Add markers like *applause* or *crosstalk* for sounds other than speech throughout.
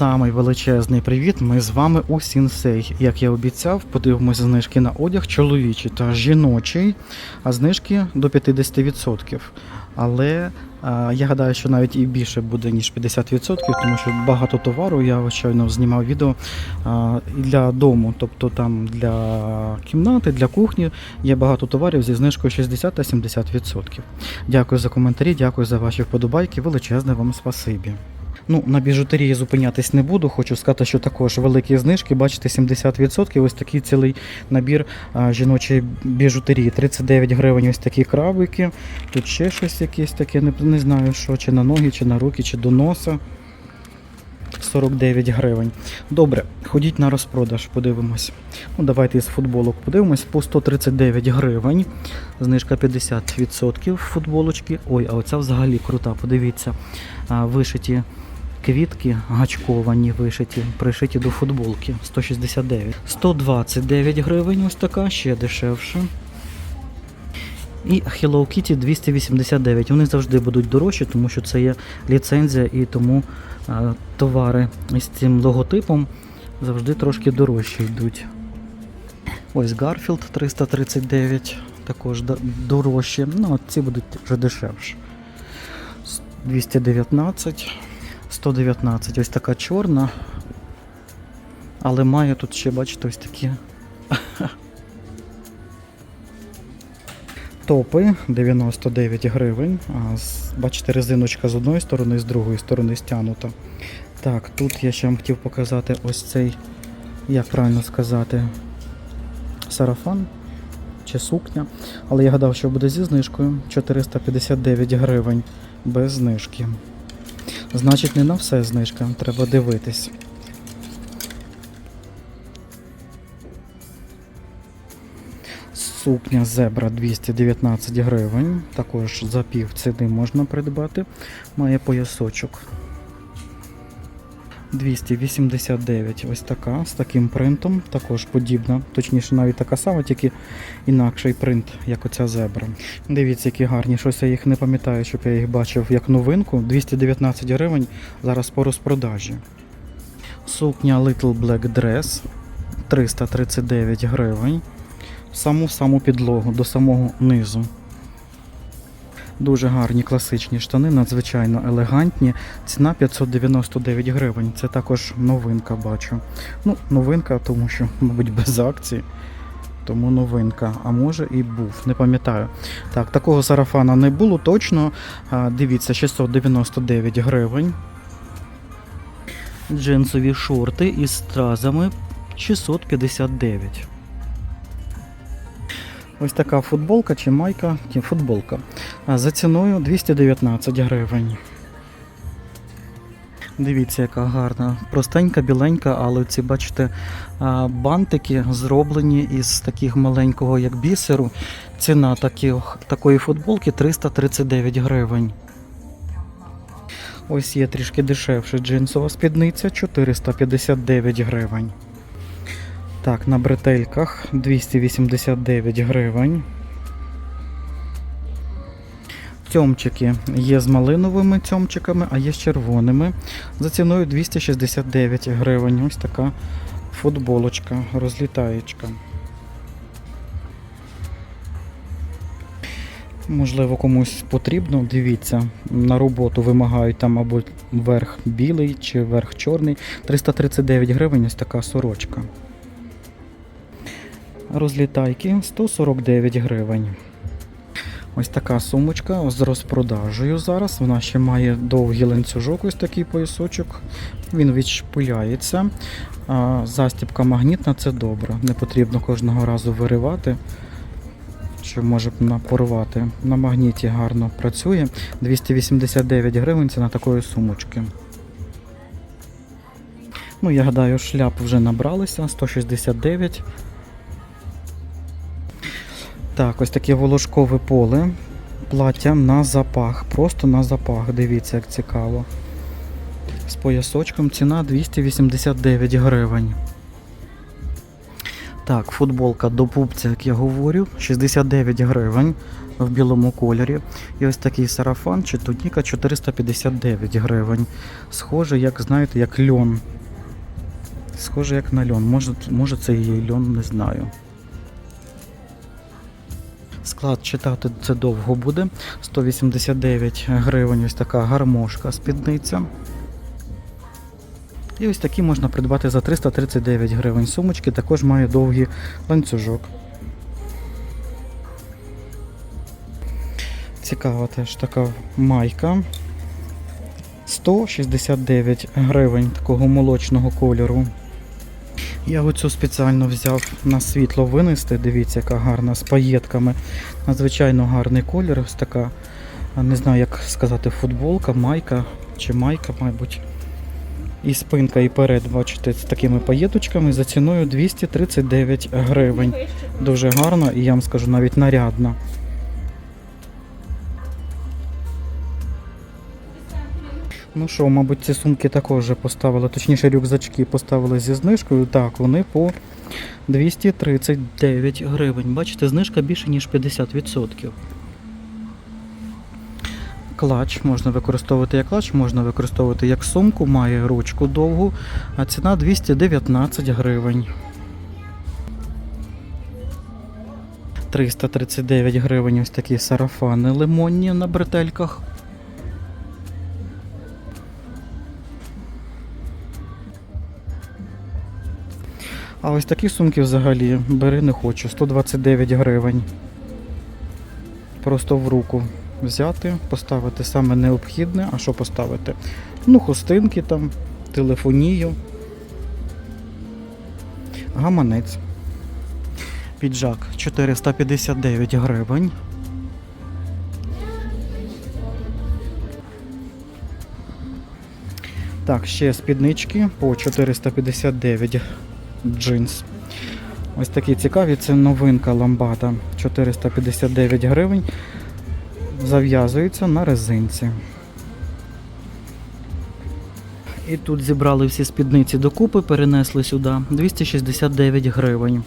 Самий величезний привіт. Ми з вами у Сінсей. Як я обіцяв, подивимося знижки на одяг чоловічий та жіночий, а знижки до 50%. Але а, я гадаю, що навіть і більше буде, ніж 50%, тому що багато товару, я щойно знімав відео а, для дому, тобто там для кімнати, для кухні є багато товарів зі знижкою 60 та 70%. Дякую за коментарі, дякую за ваші вподобайки. Величезне вам спасибі. Ну, на біжутерії зупинятись не буду. Хочу сказати, що також великі знижки. Бачите, 70%. Ось такий цілий набір жіночої біжутерії. 39 гривень ось такі крабики. Тут ще щось якесь таке, не, не знаю що, чи на ноги, чи на руки, чи до носа. 49 гривень. Добре, ходіть на розпродаж, подивимось. Ну, давайте із футболок подивимось. По 139 гривень. Знижка 50% футболочки. Ой, а оця взагалі крута. Подивіться. Вишиті квітки гачковані, вишиті, пришиті до футболки. 169. 129 гривень. Ось така, ще дешевше. І Hello Kitty 289. Вони завжди будуть дорожчі, тому що це є ліцензія і тому а, товари з цим логотипом завжди трошки дорожчі йдуть. Ось Garfield 339, також дорожчі. Ну, от ці будуть вже дешевші. 219, 119. Ось така чорна. Але має тут ще, бачите, ось такі *laughs* Топи 99 гривень. Бачите, резиночка з одної сторони, з другої сторони стягнута. Так, тут я ще вам хотів показати ось цей, як правильно сказати, сарафан чи сукня. Але я гадав, що буде зі знижкою 459 гривень без знижки. Значить, не на все знижка, треба дивитись. Сукня зебра 219 гривень. Також за пів ціни можна придбати. Має поясочок. 289 ось така з таким принтом, також подібна, точніше навіть така сама, тільки інакший принт, як оця зебра. Дивіться, які гарні, щось я їх не пам'ятаю, щоб я їх бачив як новинку. 219 гривень зараз по розпродажі. Сукня Little Black Dress 339 гривень саму саму підлогу до самого низу. Дуже гарні класичні штани, надзвичайно елегантні. Ціна 599 гривень. Це також новинка бачу. Ну, новинка, тому що, *laughs* мабуть, без акції. Тому новинка, а може і був, не пам'ятаю. Так, такого сарафана не було точно. Дивіться, 699 гривень. Джинсові шорти із стразами 659. Ось така футболка чи майка, ні, футболка. За ціною 219 гривень. Дивіться, яка гарна. Простенька, біленька, але ці, бачите, бантики зроблені із таких маленького, як бісеру. Ціна таких, такої футболки 339 гривень. Ось є трішки дешевше джинсова спідниця 459 гривень. Так, на бретельках 289 гривень. Тьомчики є з малиновими тьомчиками, а є з червоними. За ціною 269 гривень. Ось така футболочка, розлітаєчка. Можливо, комусь потрібно, дивіться, на роботу вимагають там або верх білий чи верх чорний. 339 гривень ось така сорочка. Розлітайки 149 гривень. Ось така сумочка з розпродажею зараз. Вона ще має довгий ланцюжок, ось такий поясочок. Він відшпиляється. Застібка магнітна це добре. Не потрібно кожного разу виривати, що може порвати. На магніті гарно працює. 289 гривень ціна такої сумочки. Ну, я гадаю, шляп вже набралися 169. Так, ось таке волошкове поле. Плаття на запах. Просто на запах. Дивіться, як цікаво. З поясочком ціна 289 гривень. Так, футболка до пупця, як я говорю, 69 гривень в білому кольорі. І ось такий сарафан чи туніка 459 гривень. Схоже, як знаєте, як льон. Схоже як на льон. Може, може це і льон, не знаю. Склад читати це довго буде. 189 гривень ось така гармошка спідниця. І ось такі можна придбати за 339 гривень. Сумочки також має довгий ланцюжок. Цікава теж така майка. 169 гривень такого молочного кольору. Я оцю спеціально взяв на світло винести. Дивіться, яка гарна з паєтками. Надзвичайно гарний колір. Ось така, не знаю, як сказати, футболка, майка чи майка, мабуть. І спинка, і перед, бачите, з такими паєточками за ціною 239 гривень. Дуже гарно і я вам скажу навіть нарядно. Ну що, мабуть, ці сумки також вже поставили, точніше рюкзачки поставили зі знижкою. Так, вони по 239 гривень. Бачите, знижка більше, ніж 50%. Клач можна використовувати як клач, можна використовувати як сумку, має ручку довгу, а ціна 219 гривень. 339 гривень ось такі сарафани лимонні на бретельках. А ось такі сумки взагалі бери не хочу. 129 гривень. Просто в руку взяти, поставити саме необхідне. А що поставити? Ну, хустинки там, телефонію. Гаманець. Піджак 459 гривень. Так, ще спіднички по 459 джинс. Ось такі цікаві, це новинка ламбада 459 гривень. Зав'язується на резинці. І тут зібрали всі спідниці докупи, перенесли сюди 269 гривень.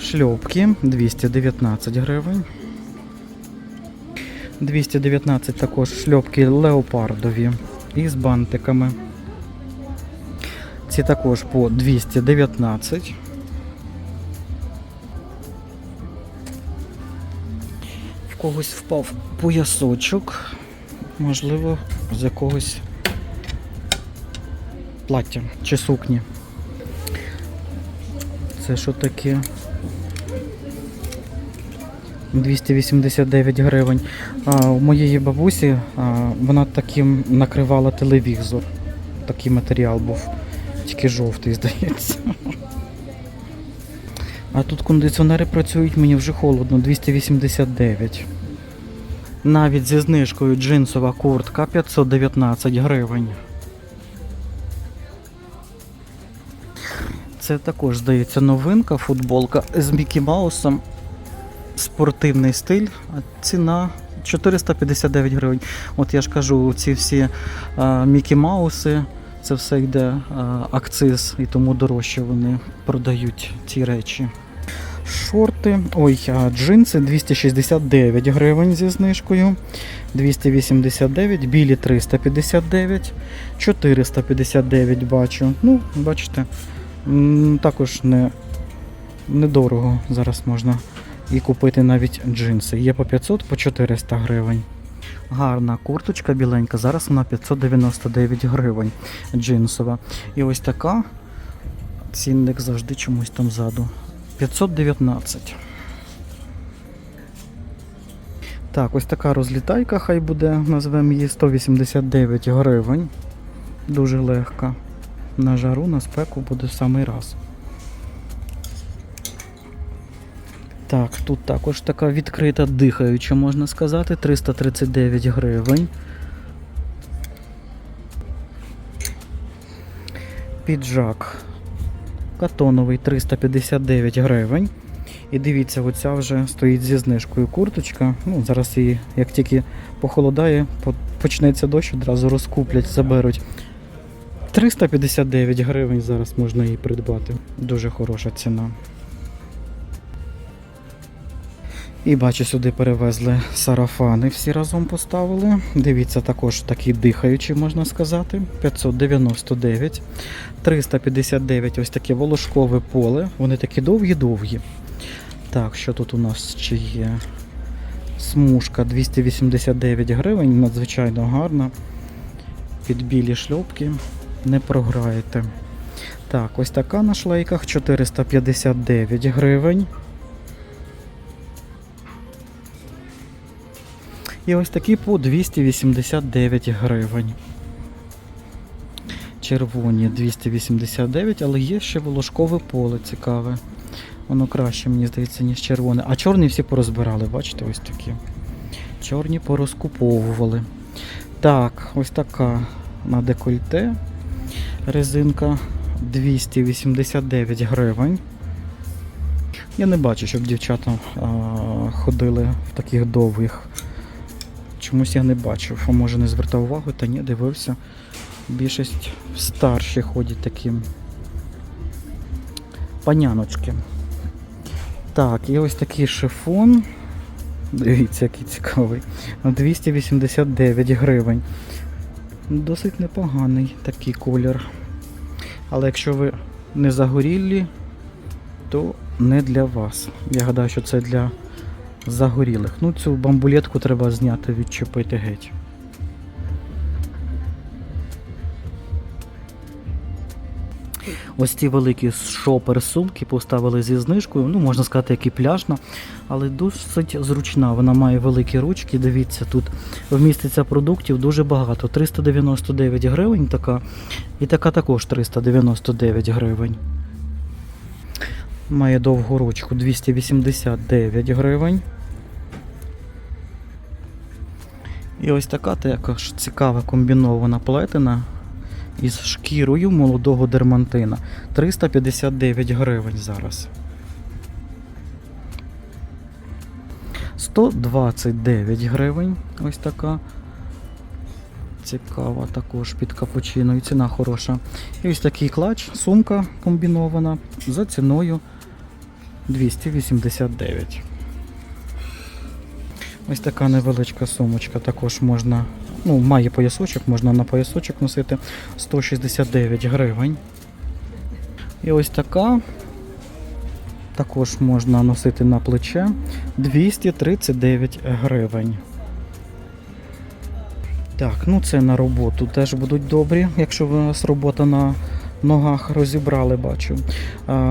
Шльопки 219 гривень. 219 також шльопки леопардові із бантиками. Ці також по 219. В когось впав поясочок, можливо, з якогось плаття чи сукні. Це що таке? 289 гривень. А, у моєї бабусі а, вона таким накривала телевізор. Такий матеріал був. Тільки жовтий, здається. А тут кондиціонери працюють, мені вже холодно, 289. Навіть зі знижкою джинсова куртка 519 гривень. Це також, здається, новинка, футболка з Мікі Маусом. Спортивний стиль, а ціна 459 гривень. От я ж кажу, ці всі Мікі Мауси, це все йде акциз, і тому дорожче вони продають ці речі. Шорти, ой, джинси 269 гривень зі знижкою, 289, білі 359, 459 бачу. Ну, бачите, також не, недорого зараз можна і купити навіть джинси. Є по 500, по 400 гривень. Гарна курточка біленька, зараз вона 599 гривень джинсова. І ось така. Цінник завжди чомусь там ззаду. 519. Так, ось така розлітайка, хай буде, назвемо її 189 гривень. Дуже легка. На жару, на спеку буде в самий раз. Так, тут також така відкрита дихаюча, можна сказати, 339 гривень. Піджак катоновий 359 гривень. І дивіться, оця вже стоїть зі знижкою курточка. Ну, зараз її, як тільки похолодає, почнеться дощ, одразу розкуплять, заберуть. 359 гривень зараз можна її придбати. Дуже хороша ціна. І бачу, сюди перевезли сарафани, всі разом поставили. Дивіться, також такі дихаючі, можна сказати. 599, 359 ось таке волошкове поле. Вони такі довгі-довгі. Так, що тут у нас ще є? Смужка 289 гривень, надзвичайно гарна. Під білі шльопки не програєте. Так, ось така на шлейках 459 гривень. І ось такі по 289 гривень. Червоні 289, але є ще волошкове поле цікаве. Воно краще, мені здається, ніж червоне. А чорні всі порозбирали, бачите, ось такі. Чорні порозкуповували. Так, ось така на декольте. Резинка 289 гривень. Я не бачу, щоб дівчата а, ходили в таких довгих. Чомусь я не бачив, а може не звертав увагу, та ні, дивився. Більшість старші ходять такі паняночки. Так, і ось такий шифон. Дивіться, який цікавий. 289 гривень. Досить непоганий такий колір. Але якщо ви не загорілі, то не для вас. Я гадаю, що це для загорілих. Ну, цю бамбулетку треба зняти, відчепити геть. Ось ці великі шопер сумки поставили зі знижкою. Ну, можна сказати, як і пляжна, але досить зручна. Вона має великі ручки. Дивіться, тут вміститься продуктів дуже багато. 399 гривень така. І така також 399 гривень. Має довгу ручку 289 гривень. І ось така також цікава комбінована плетена із шкірою молодого дермантина. 359 гривень зараз. 129 гривень. Ось така. Цікава також під капучино. І ціна хороша. І ось такий клач, сумка комбінована за ціною 289. Ось така невеличка сумочка також можна, ну, має поясочок, можна на поясочок носити 169 гривень. І ось така також можна носити на плече 239 гривень. Так, ну це на роботу теж будуть добрі, якщо у вас робота на ногах розібрали, бачу.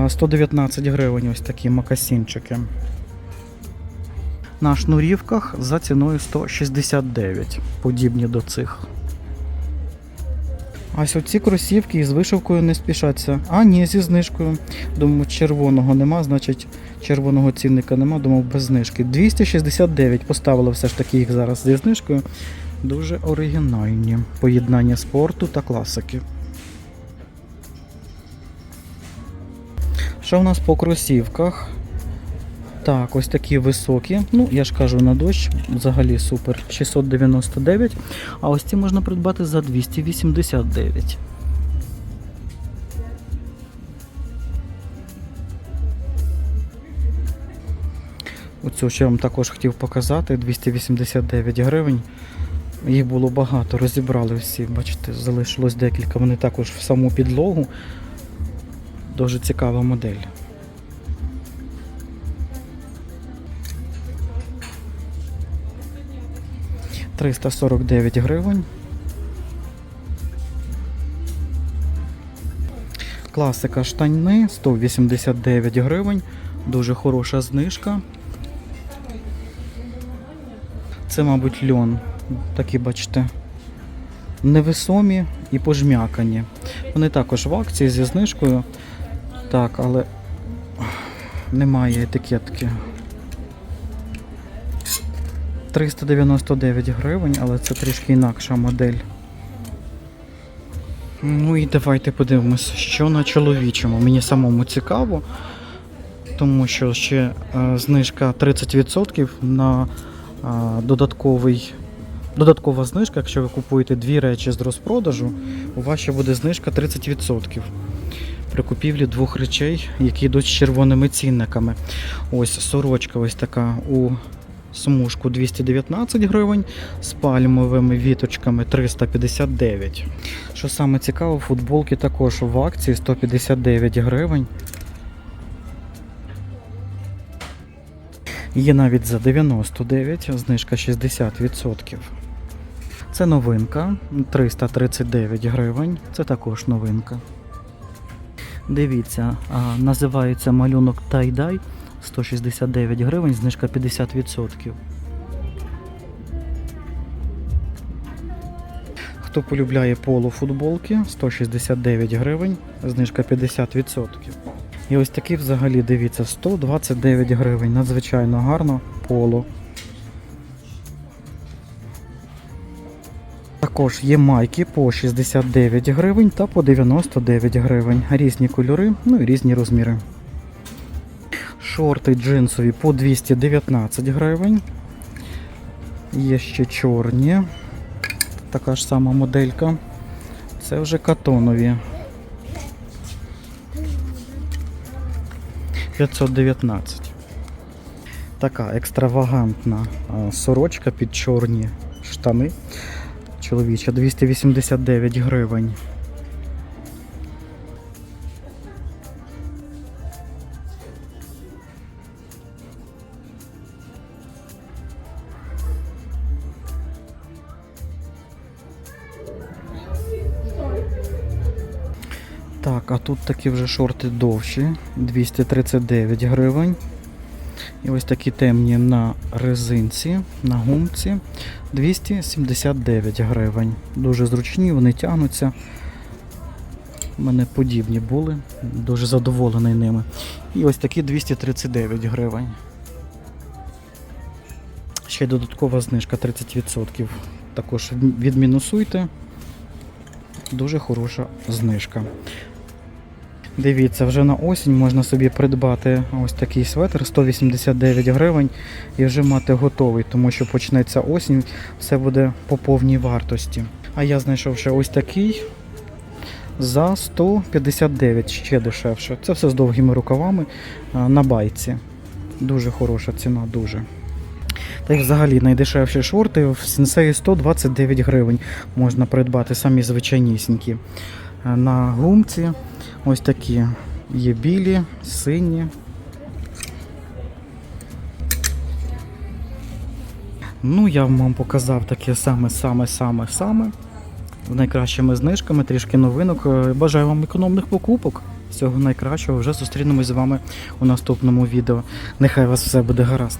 119 гривень ось такі макасінчики. На шнурівках за ціною 169, подібні до цих. А ось оці кросівки із вишивкою не спішаться. А, ні, зі знижкою. Думаю, червоного нема, значить червоного цінника нема, думав без знижки. 269 поставили все ж таки їх зараз зі знижкою. Дуже оригінальні поєднання спорту та класики. Що в нас по кросівках? Так, ось такі високі. Ну, я ж кажу, на дощ взагалі супер. 699. А ось ці можна придбати за 289. Оцю ще вам також хотів показати. 289 гривень. Їх було багато, розібрали всі, бачите, залишилось декілька. Вони також в саму підлогу. Дуже цікава модель. Триста сорок дев'ять гривень. Класика штани 189 гривень. Дуже хороша знижка. Це, мабуть, льон. Такі, бачите, невесомі і пожмякані. Вони також в акції зі знижкою. Так, але немає етикетки. 399 гривень, але це трішки інакша модель. Ну і давайте подивимось, що на чоловічому. Мені самому цікаво, тому що ще е, знижка 30% на е, додатковий. Додаткова знижка, якщо ви купуєте дві речі з розпродажу, у вас ще буде знижка 30%. При купівлі двох речей, які йдуть з червоними цінниками. Ось сорочка ось така у смужку 219 гривень, з пальмовими віточками 359. Що саме цікаво, футболки також в акції 159 гривень. Є навіть за 99, знижка 60%. Це новинка 339 гривень. Це також новинка. Дивіться, називається малюнок Тай-Дай 169 гривень, знижка 50%. Хто полюбляє полуфутболки 169 гривень, знижка 50%. І ось такі взагалі, дивіться, 129 гривень. Надзвичайно гарно поло. Також є майки по 69 гривень та по 99 гривень. Різні кольори, ну і різні розміри. Шорти джинсові по 219 гривень. Є ще чорні. Така ж сама моделька. Це вже катонові. 519. Така екстравагантна сорочка під чорні штани. Чоловіча 289 гривень. Так, а тут такі вже шорти довші, 239 гривень. І ось такі темні на резинці, на гумці 279 гривень. Дуже зручні, вони тягнуться. У мене подібні були, дуже задоволений ними. І ось такі 239 гривень. Ще й додаткова знижка 30%. Також відмінусуйте. Дуже хороша знижка. Дивіться, вже на осінь можна собі придбати ось такий светр 189 гривень і вже мати готовий, тому що почнеться осінь, все буде по повній вартості. А я знайшов ще ось такий за 159 ще дешевше. Це все з довгими рукавами на байці. Дуже хороша ціна, дуже. Та й взагалі найдешевші шорти в сенсеї 129 гривень можна придбати самі звичайнісінькі. На гумці ось такі є білі, сині. Ну, я вам показав таке саме-саме-саме-саме. З найкращими знижками, трішки новинок. Е, Бажаю вам економних покупок. Всього найкращого. Вже зустрінемось з вами у наступному відео. Нехай вас все буде гаразд.